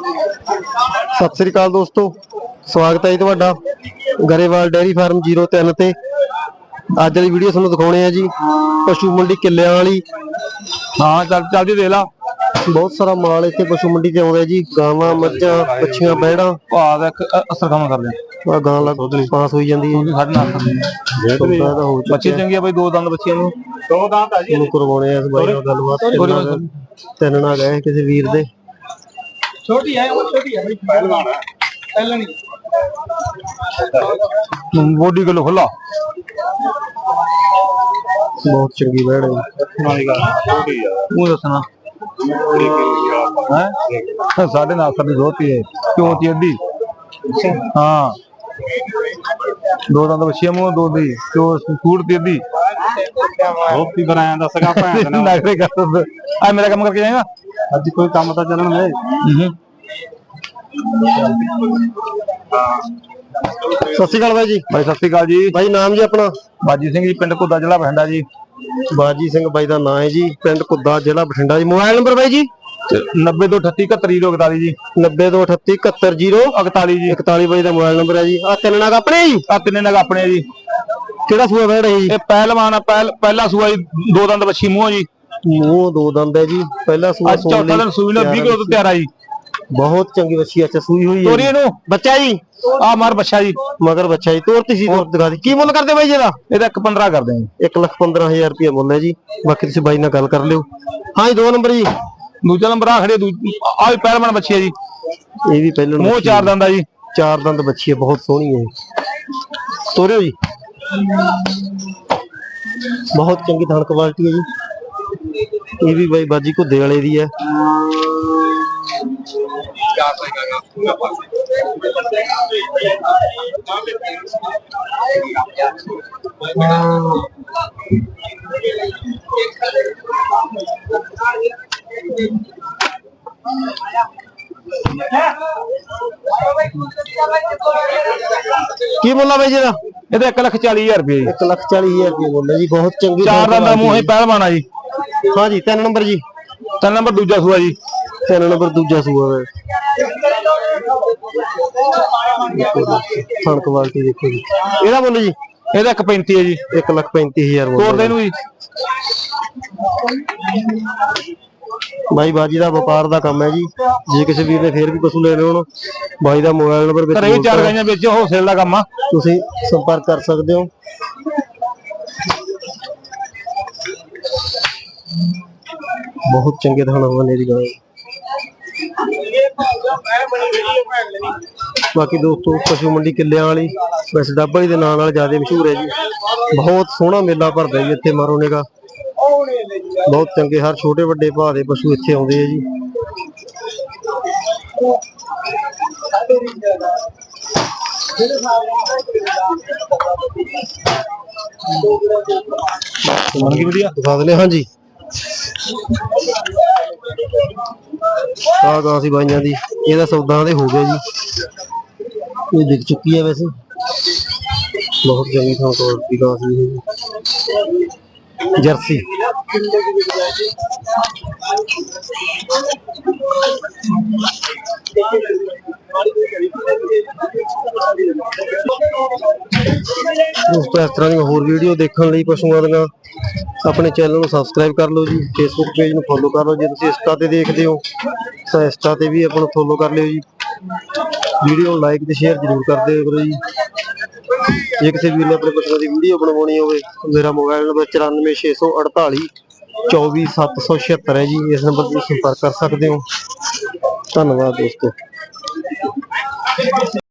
ਸਤਿ ਸ੍ਰੀ ਅਕਾਲ ਦੋਸਤੋ ਸਵਾਗਤ ਹੈ ਜੀ ਤੁਹਾਡਾ ਗਰੇਵਾਲ ਡੇਅਰੀ ਫਾਰਮ 03 ਤੇ। ਅੱਜ ਵਾਲੀ ਵੀਡੀਓ ਤੁਹਾਨੂੰ ਦਿਖਾਉਣੇ ਆ ਜੀ ਪਸ਼ੂ ਮੰਡੀ ਕਿੱਲਿਆਂ ਵਾਲੀ। ਹਾਂ ਚੱਲ ਚੱਲਦੀ ਦੇ ਲਾ। ਬਹੁਤ ਸਾਰਾ ਮਾਲ ਇੱਥੇ ਪਸ਼ੂ ਮੰਡੀ ਤੇ ਆਉਂਦਾ ਜੀ ਗਾਵਾਂ ਮੱਝਾਂ ਬੱਚੀਆਂ ਬੈੜਾਂ। ਭਾਅ ਦਾ ਇੱਕ ਅਸਰ ਕੰਮ ਕਰਦੇ ਆ। ਗਾਂ ਲੱਗ ਪਾਸ ਹੋਈ ਜਾਂਦੀ ਹੈ ਸਾਡੇ ਨਾਲ। ਬੱਚੇ ਚੰਗੇ ਆ ਬਈ ਦੋ ਦੰਦ ਬੱਚੀਆਂ ਨੂੰ। ਦੋ ਦੰਦ ਆ ਇਹਨੂੰ ਕਰਵਾਉਣੇ ਆ ਇਸ ਬਾਈ ਨਾਲ ਗੱਲਬਾਤ। ਤਿੰਨ ਨਾਲ ਗਏ ਕਿਸੇ ਵੀਰ ਦੇ। ਛੋਟੀ ਹੈ ਉਹ ਛੋਟੀ ਹੈ ਬਈ ਪਹਿਲਵਾਨ ਹੈ ਪਹਿਲਾਂ ਨਹੀਂ। ਬੋਡੀ ਕਿਲੋ ਖੁੱਲਾ ਬਹੁਤ ਚੰਗੀ ਬੈੜ ਹੈ। ਨਾਲੀ ਗੱਲ ਛੋਟੀ ਆ। ਉਹ ਦੱਸਣਾ। ਹੈ? ਸਾਡੇ ਨਾਲ ਸਾਡੀ ਦੋਤੀ ਹੈ। ਕਿਉਂ ਤੀ ਅੱਧੀ ਹਾਂ। ਦੋ ਦੰਦ ਬੱਚੀਆਂ ਮੂੰਹ ਦੋ ਦੀ ਕਿਉਂ ਸੂਟ ਤੀ ਅੱਧੀ ਰੋਟੀ ਬਣਾਇਆ ਦੱਸਗਾ ਭੈਣ ਨੇ ਨਖਰੇ ਕਰ ਆ ਮੇਰਾ ਕੰਮ ਕਰਕੇ ਜਾਏਗਾ? ਅੱਜ ਕੋਈ ਕੰਮ ਤਾਂ ਚੱਲਣ ਦੇ? ਸਤਿ ਸ੍ਰੀ ਅਕਾਲ ਬਾਈ ਜੀ। ਬਾਈ ਸਤਿ ਸ਼੍ਰੀ ਅਕਾਲ ਜੀ। ਬਾਈ ਨਾਮ ਜੀ ਆਪਣਾ? ਬਾਜੀ ਸਿੰਘ ਜੀ ਪਿੰਡ ਘੁੱਦਾ ਜ਼ਿਲ੍ਹਾ ਬਠਿੰਡਾ ਜੀ। ਬਾਜੀ ਸਿੰਘ ਬਾਈ ਦਾ ਨਾਮ ਹੈ ਜੀ ਪਿੰਡ ਕੁੱਦਾ ਜ਼ਿਲ੍ਹਾ ਬਠਿੰਡਾ ਜੀ। ਮੋਬਾਈਲ ਨੰਬਰ ਬਾਈ ਜੀ? 90 ਤੋਂ 38 71 41 ਜੀ। 9238 41 ਜੀ। 41 ਬਾਈ ਦਾ ਮੋਬਾਈਲ ਨੰਬਰ ਹੈ ਜੀ। ਆ ਤਿੰਨ ਨਾਗ ਆਪਣੇ ਜੀ? ਆ ਤਿੰਨੇ ਨਗ ਆਪਣੇ ਜੀ। ਕਿਹੜਾ ਸੂਆ ਬੈੜ ਹੈ ਜੀ? ਇਹ ਪਹਿਲਵਾਨ ਆ ਪਹਿਲ ਪਹਿਲਾ ਸੂਆ ਜੀ ਦੋ ਦੰਦ ਬੱਛੀ ਮੂੰਹ ਜੀ। ਮੂੰਹ ਦੋ ਦੰਦ ਹੈ ਜੀ। ਪਹਿਲਾ ਸੂਆ ਅੱਜ ਚੌਥਾ ਦਿਨ ਸੂਈ ਨੂੰ 20 ਕਿਲੋ ਤੋਂ ਤਿਆਰ ਆ ਜੀ। ਬਹੁਤ ਚੰਗੀ ਬੱਚੀ ਅੱਛਾ ਸੂਈ ਹੋਈ ਹੈ ਤੋਰੀ। ਇਹਨੂੰ। ਬੱਚਾ ਜੀ। ਆ ਮਾਰ ਬੱਛਾ ਜੀ। ਮਗਰ ਬੱਚਾ ਜੀ ਤੋਰਤੀ ਸੀ ਤੋਰ ਦਿਖਾ ਦੀ। ਕੀ ਮੁੱਲ ਕਰਦੇ ਬਾਈ ਜੀ ਇਹਦਾ? ਇਹਦਾ ਇੱਕ 15 ਕਰਦੇ ਆ 1 ਲੱਖ 15000 ਰੁਪਏ ਮੁੱਲ ਹੈ ਜੀ। ਬਾਕੀ ਤੁਸੀਂ ਬਾਈ ਨਾਲ ਗੱਲ ਕਰ ਲਿਓ। ਹਾਂ ਜੀ ਦੋ ਨੰਬਰ ਜੀ। ਦੂਜਾ ਨੰਬਰ ਆ ਖੜੇ ਆ ਵੀ ਪਹਿਲਵਾਨ ਆ ਜੀ। ਇਹ ਵੀ ਪਹਿਲਾਂ ਮੂੰਹ ਚਾਰ ਦੰਦ ਆ ਜੀ। ਚਾਰ ਦੰਦ ਬੱਚੀ ਹੈ ਬਹੁਤ ਸੋਹਣੀ ਹੈ ਤੋਰਿਓ ਜੀ। ਬਹੁਤ ਚੰਗੀ ਥਣ ਕੁਆਲਿਟੀ ਹੈ ਜੀ। ਇਹ ਵੀ ਬਾਈ ਬਾਜੀ ਘੁੱਦੇ ਵਾਲੇ ਦੀ ਹੈ ਕੀ ਆ ਬਾਈ ਜੀ ਦਾ ਇਹਦਾ 1 ਲੱਖ 40 ਹਜ਼ਾਰ ਰੁਪਏ ਜੀ। 1 ਲੱਖ 40000 ਰੁਪਏ ਹੈ ਜੀ ਬਹੁਤ ਚੰਗੀ ਚਾਰ ਦੰਦ ਦਾ ਮੂੰਹ quality ਹੀ ਪਹਿਲਵਾਨ ਆ ਜੀ। ਹੈ। ਹਾਂ ਜੀ ਤਿੰਨ ਨੰਬਰ ਜੀ। ਤਿੰਨ ਨੰਬਰ ਦੂਜਾ ਸੂਆ ਜੀ। ਤਿੰਨ ਨੰਬਰ ਦੂਜਾ ਸੂਆ ਹੈ ਥਣ ਕੁਆਲਿਟੀ ਦੇਖੋ ਜੀ। ਇਹਦਾ ਮੁੱਲ ਜੀ? ਇਹਦਾ 1 35 ਹੈ ਜੀ। 1 ਲੱਖ 35000 ਮੁੱਲ ਤੋਰ ਦੇ। ਨੂੰ ਜੀ। ਬਾਈ ਬਾਜੀ ਦਾ ਵਪਾਰ ਦਾ ਕੰਮ ਹੈ ਜੀ। ਜੇ ਕਿਸੇ ਵੀਰ ਨੇ ਫੇਰ ਵੀ ਪਸ਼ੂ ਲੈਣੇ ਹੋਣ ਬਾਈ ਦਾ ਮੋਬਾਈਲ ਨੰਬਰ ਵਿੱਚ ਘਰੇ ਵੀ ਚਾਰ ਗਾਈਆਂ ਵਿੱਚ ਹੋਲਸੇਲ ਦਾ ਕੰਮ ਆ। ਤੁਸੀਂ ਸੰਪਰਕ ਕਰ ਸਕਦੇ ਹੋ। ਬਹੁਤ ਚੰਗੇ ਥਾਣਾ ਬਣੇ ਦੀ ਗਾਂ ਬਾਕੀ ਦੋਸਤੋ ਪਸ਼ੂ ਮੰਡੀ ਕਿੱਲਿਆਂ ਵਾਲੀ ਵੈਸੇ ਡੱਬਾ ਦੇ ਨਾਂ ਨਾਲ ਜ਼ਿਆਦਾ ਮਸ਼ਹੂਰ ਹੈ ਜੀ। ਬਹੁਤ ਸੋਹਣਾ ਮੇਲਾ ਭਰਦਾ ਜੀ ਇੱਥੇ ਮਾਰੋ ਨੇਗਾ ਬਹੁਤ ਚੰਗੇ ਹਰ ਛੋਟੇ ਵੱਡੇ ਭਾਅ ਦੇ ਪਸ਼ੂ ਇੱਥੇ ਆਉਂਦੇ ਆ ਜੀ। ਮਨ ਕੀ ਵਧੀਆ ਦਿਖਾ ਦਿੰਦੇ ਹਾਂ ਜੀ ਆਹ ਗਾਂ ਬਾਈਆਂ ਦੀ, ਇਹਦਾ ਸੌਦਾ ਦੇ ਹੋ ਗਿਆ ਜੀ। ਇਹ ਦਿਖ ਚੁੱਕੀ ਹੈ ਵੈਸੇ। ਬਹੁਤ ਚੰਗੀ ਥਾਂ ਤੋਂ ਦੀ ਗਾਂ ਸੀ ਜਰਸੀ। ਉਸ ਤੋਂ ਇਸ ਤਰ੍ਹਾਂ ਦੀਆਂ ਹੋਰ ਵੀਡੀਓ ਦੇਖਣ ਲਈ ਪਸ਼ੂਆਂ ਦੀਆਂ। ਆਪਣੇ ਚੈਨਲ ਨੂੰ ਸਬਸਕ੍ਰਾਈਬ ਕਰ ਲਓ ਜੀ ਫੇਸਬੁੱਕ ਪੇਜ ਨੂੰ ਫੋਲੋ ਕਰ ਲਓ, ਜੇ ਤੁਸੀਂ ਇੰਸਟਾ ਤੇ ਦੇਖਦੇ ਹੋ, ਤਾਂ ਇੰਸਟਾ ਤੇ ਵੀ ਆਪਾਂ ਨੂੰ ਫੋਲੋ ਕਰ ਲਿਓ ਜੀ। ਵੀਡੀਓ ਨੂੰ ਲਾਈਕ ਤੇ ਸ਼ੇਅਰ ਜ਼ਰੂਰ ਕਰਦੇ ਕਰੋ ਜੀ। ਜੇ ਕਿਸੇ ਵੀਰ ਨੇ ਆਪਣੇ ਪਸ਼ੂਆਂ ਦੀ ਵੀਡੀਓ ਬਣਵਾਉਣੀ ਹੋਵੇ, ਮੇਰਾ ਮੋਬਾਈਲ ਨੰਬਰ 94648 24776 ਹੈ ਜੀ, ਇਸ ਨੰਬਰ ਤੇ ਸੰਪਰਕ ਕਰ ਸਕਦੇ ਹੋ। ਧੰਨਵਾਦ ਦੋਸਤੋ।